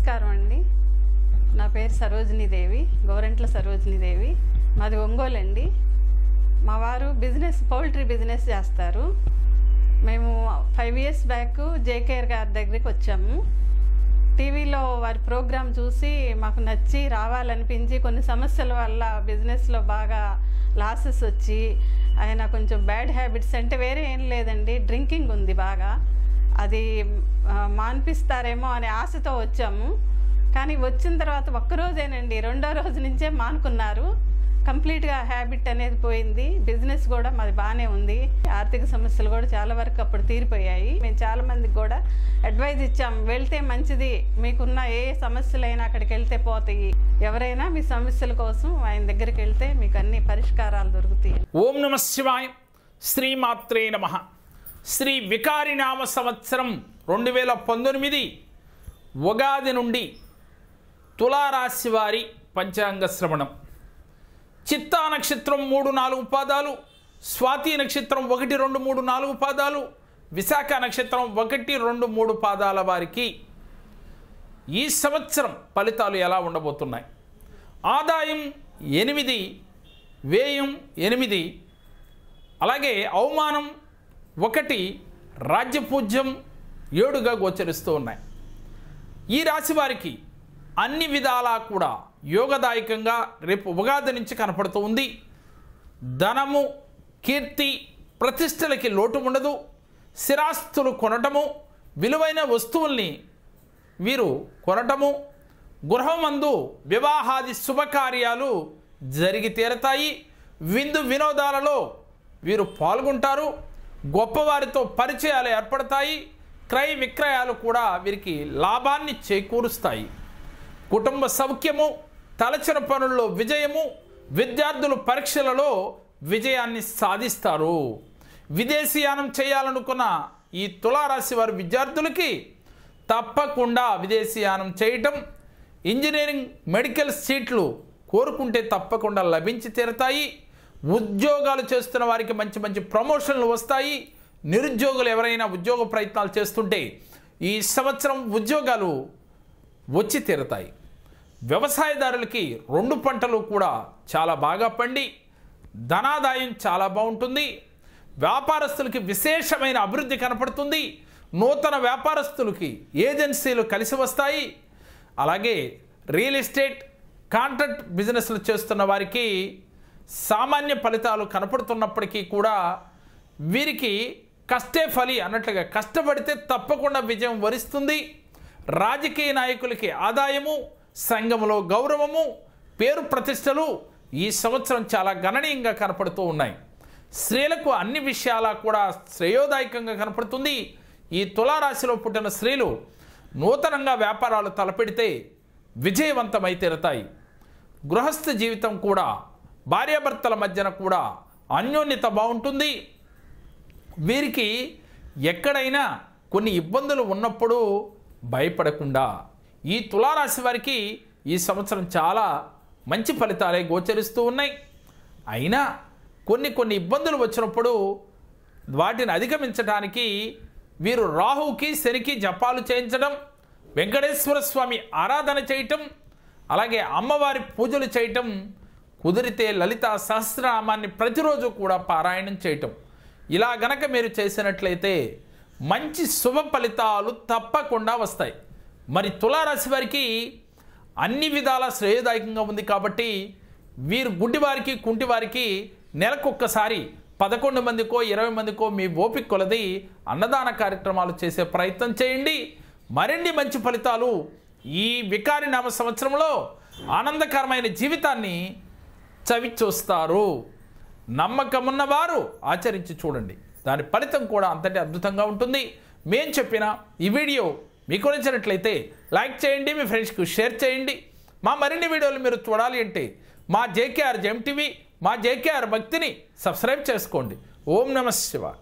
నమస్కారం అండి. నా పేరు సరోజిని దేవి గోరంట్ల సరోజిని దేవి. మాది ఒంగోలు అండి. మా వారు బిజినెస్ పౌల్ట్రీ బిజినెస్ చేస్తారు. మేము ఫైవ్ ఇయర్స్ బ్యాక్ జేకేఆర్ గారి దగ్గరికి వచ్చాము. టీవీలో వారి ప్రోగ్రాం చూసి మాకు నచ్చి రావాలనిపించి కొన్ని సమస్యల వల్ల బిజినెస్లో బాగా లాసెస్ వచ్చి ఆయన కొంచెం బ్యాడ్ హ్యాబిట్స్ అంటే వేరే ఏం లేదండి. డ్రింకింగ్ ఉంది బాగా. అది మాన్పిస్తారేమో అనే ఆశతో వచ్చాము కానీ వచ్చిన తర్వాత ఒక్కరోజేనండి రెండో రోజు నుంచే మానుకున్నారు. కంప్లీట్గా హ్యాబిట్ అనేది పోయింది. బిజినెస్ కూడా మాది బాగానే ఉంది. ఆర్థిక సమస్యలు కూడా చాలా వరకు అప్పుడు తీరిపోయాయి. మేము చాలా మందికి కూడా అడ్వైజ్ ఇచ్చాం. వెళ్తే మంచిది. మీకున్న ఏ సమస్యలైనా అక్కడికి వెళ్తే పోతాయి. ఎవరైనా మీ సమస్యల కోసం ఆయన దగ్గరికి వెళ్తే మీకు అన్ని పరిష్కారాలు దొరుకుతాయి. ఓం నమ శివాయ. శ్రీమాత్రే నమ. శ్రీ వికారినామ సంవత్సరం రెండు వేల పంతొమ్మిది ఉగాది నుండి తులారాశి వారి పంచాంగ శ్రవణం. చిత్తా నక్షత్రం మూడు నాలుగు పాదాలు స్వాతి నక్షత్రం ఒకటి రెండు మూడు నాలుగు పాదాలు విశాఖ నక్షత్రం ఒకటి రెండు మూడు పాదాల వారికి ఈ సంవత్సరం ఫలితాలు ఎలా ఉండబోతున్నాయి? ఆదాయం ఎనిమిది వ్యయం ఎనిమిది అలాగే అవమానం ఒకటి రాజ్యపూజ్యం ఏడుగా గోచరిస్తూ ఉన్నాయి. ఈ రాశి వారికి అన్ని విధాలా కూడా యోగదాయకంగా రేపు ఉగాది నుంచి కనపడుతూ ఉంది. ధనము కీర్తి ప్రతిష్టలకి లోటు ఉండదు. స్థిరాస్తులు కొనటము విలువైన వస్తువుల్ని వీరు కొనటము గృహమందు వివాహాది శుభకార్యాలు జరిగి తీరతాయి. విందు వినోదాలలో వీరు పాల్గొంటారు. గొప్పవారితో పరిచయాలు ఏర్పడతాయి. క్రయ విక్రయాలు కూడా వీరికి లాభాన్ని చేకూరుస్తాయి. కుటుంబ సౌఖ్యము తలచిన పనుల్లో విజయము విద్యార్థులు పరీక్షలలో విజయాన్ని సాధిస్తారు. విదేశీయానం చేయాలనుకున్న ఈ తులారాశి వారి విద్యార్థులకి తప్పకుండా విదేశీయానం చేయటం ఇంజనీరింగ్ మెడికల్ సీట్లు కోరుకుంటే తప్పకుండా లభించి తీరతాయి. ఉద్యోగాలు చేస్తున్న వారికి మంచి మంచి ప్రమోషన్లు వస్తాయి. నిరుద్యోగులు ఎవరైనా ఉద్యోగ ప్రయత్నాలు చేస్తుంటే ఈ సంవత్సరం ఉద్యోగాలు వచ్చి తీరతాయి. వ్యవసాయదారులకి రెండు పంటలు కూడా చాలా బాగా పండి ధనాదాయం చాలా బాగుంటుంది. వ్యాపారస్తులకి విశేషమైన అభివృద్ధి కనపడుతుంది. నూతన వ్యాపారస్తులకి ఏజెన్సీలు కలిసి వస్తాయి. అలాగే రియల్ ఎస్టేట్ కాంట్రాక్ట్ బిజినెస్లు చేస్తున్న వారికి సామాన్య ఫలితాలు కనపడుతున్నప్పటికీ కూడా వీరికి కష్టే ఫలి అన్నట్లుగా కష్టపడితే తప్పకుండా విజయం వరిస్తుంది. రాజకీయ నాయకులకి ఆదాయము సంఘంలో గౌరవము పేరు ప్రతిష్టలు ఈ సంవత్సరం చాలా గణనీయంగా కనపడుతూ ఉన్నాయి. స్త్రీలకు అన్ని విషయాల కూడా శ్రేయోదాయకంగా కనపడుతుంది. ఈ తులారాశిలో పుట్టిన స్త్రీలు నూతనంగా వ్యాపారాలు తలపెడితే విజయవంతమై తీరతాయి. గృహస్థ జీవితం కూడా భార్యాభర్తల మధ్యన కూడా అన్యోన్యత బాగుంటుంది. వీరికి ఎక్కడైనా కొన్ని ఇబ్బందులు ఉన్నప్పుడు భయపడకుండా ఈ తులారాశి వారికి ఈ సంవత్సరం చాలా మంచి ఫలితాలే గోచరిస్తూ ఉన్నాయి. అయినా కొన్ని కొన్ని ఇబ్బందులు వచ్చినప్పుడు వాటిని అధిగమించడానికి వీరు రాహుకి శనికి జపాలు చేయించడం వెంకటేశ్వర స్వామి ఆరాధన చేయటం అలాగే అమ్మవారి పూజలు చేయటం కుదిరితే లలిత సహస్రనామాన్ని ప్రతిరోజు కూడా పారాయణం చేయటం. ఇలా గనక మీరు చేసినట్లయితే మంచి శుభ ఫలితాలు తప్పకుండా వస్తాయి. మరి తులారాశి వారికి అన్ని విధాల శ్రేయదాయకంగా ఉంది కాబట్టి వీరు గుడ్డివారికి కుంటివారికి నెలకొక్కసారి పదకొండు మందికో ఇరవై మందికో మీ ఓపిక కొలది అన్నదాన కార్యక్రమాలు చేసే ప్రయత్నం చేయండి. మరిన్ని మంచి ఫలితాలు ఈ వికారి నామ సంవత్సరంలో ఆనందకరమైన జీవితాన్ని చవి చూస్తారు నమ్మకమున్న ఆచరించి చూడండి. దాని ఫలితం కూడా అంతటి అద్భుతంగా ఉంటుంది. మేం చెప్పిన ఈ వీడియో మీకు నచ్చినట్లయితే లైక్ చేయండి మీ ఫ్రెండ్స్కి షేర్ చేయండి. మా మరిన్ని వీడియోలు మీరు చూడాలి అంటే మా జేకేఆర్ జెమ్ టీవీ మా జేకేఆర్ భక్తిని సబ్స్క్రైబ్ చేసుకోండి. ఓం నమ శివాయ.